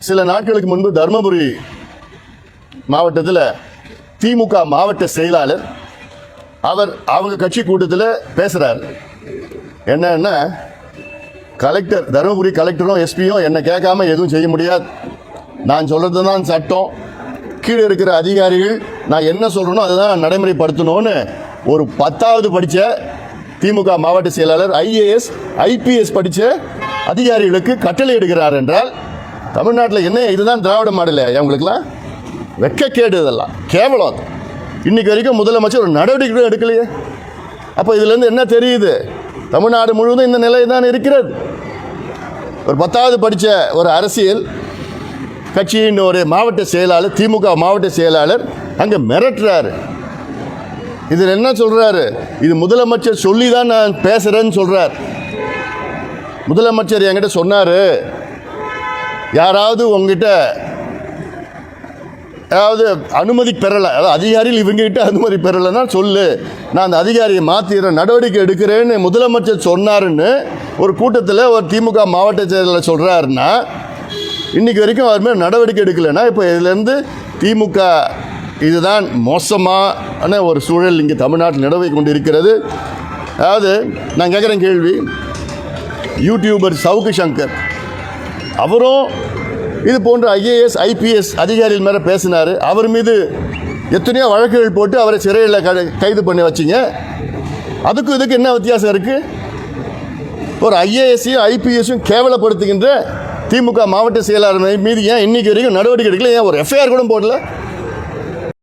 சில நாட்களுக்கு முன்பு தருமபுரி மாவட்டத்தில் திமுக மாவட்ட செயலாளர் அவர் அவங்க கட்சி கூட்டத்தில் பேசுகிறார் என்னன்னா கலெக்டர் தருமபுரி கலெக்டரும் எஸ்பியும் என்னை கேட்காம எதுவும் செய்ய முடியாது. நான் சொல்கிறது தான் சட்டம். கீழே இருக்கிற அதிகாரிகள் நான் என்ன சொல்கிறேனோ அதை தான் நடைமுறைப்படுத்தணும்னு ஒரு பத்தாவது படித்த திமுக மாவட்ட செயலாளர் ஐஏஎஸ் ஐபிஎஸ் படித்த அதிகாரிகளுக்கு கட்டளை எடுக்கிறார் என்றால் தமிழ்நாட்டில் என்ன? இதுதான் திராவிட மாடல். அவங்களுக்குலாம் வெட்கக்கேடு இதெல்லாம். கேவலம் அது. இன்னைக்கு வரைக்கும் முதலமைச்சர் ஒரு நடவடிக்கை கூட எடுக்கலையே. அப்போ இதுலேருந்து என்ன தெரியுது? தமிழ்நாடு முழுவதும் இந்த நிலை தான் இருக்கிறது. ஒரு பத்தாவது படித்த ஒரு அரசியல் கட்சியின் ஒரு மாவட்ட செயலாளர் திமுக மாவட்ட செயலாளர் அங்கே மிரட்டுறாரு. இதில் என்ன சொல்கிறாரு இது முதலமைச்சர் சொல்லி தான் நான் பேசுகிறேன்னு சொல்கிறார் முதலமைச்சர் என்கிட்ட சொன்னார் யாராவது உங்ககிட்ட அதாவது அனுமதி பெறலை. அதாவது அதிகாரிகள் இவங்ககிட்ட அனுமதி பெறலைன்னா சொல்லு. நான் அந்த அதிகாரியை மாற்றிடுறேன் நடவடிக்கை எடுக்கிறேன்னு முதலமைச்சர் சொன்னாருன்னு ஒரு கூட்டத்தில் ஒரு திமுக மாவட்ட செயலாளர் சொல்கிறாருன்னா இன்றைக்கி வரைக்கும் அவர் மேலே நடவடிக்கை எடுக்கலைன்னா இப்போ இதுலேருந்து திமுக இதுதான் மோசமான ஒரு சூழல் இங்கே தமிழ்நாட்டில் நிலவை கொண்டு இருக்கிறது அதாவது நான் கேட்குறேன் கேள்வி. யூடியூபர் சவுக்கு சங்கர். அவரும் இது போன்ற ஐஏஎஸ் ஐபிஎஸ் அதிகாரிகள் மேலே பேசினார். அவர் மீது எத்தனையோ வழக்குகள் போட்டு அவரை சிறையில் க கைது பண்ணி வச்சிங்க. அதுக்கும் இதுக்கு என்ன வித்தியாசம் இருக்குது ஒரு ஐஏஎஸ்ஸையும் ஐபிஎஸ்ஸும் கேவலப்படுத்துகின்ற திமுக மாவட்ட செயலாளர் மீது ஏன் இன்றைக்கி வரைக்கும் நடவடிக்கை எடுக்கல? ஏன் ஒரு எஃப்ஐஆர் கூட போடல?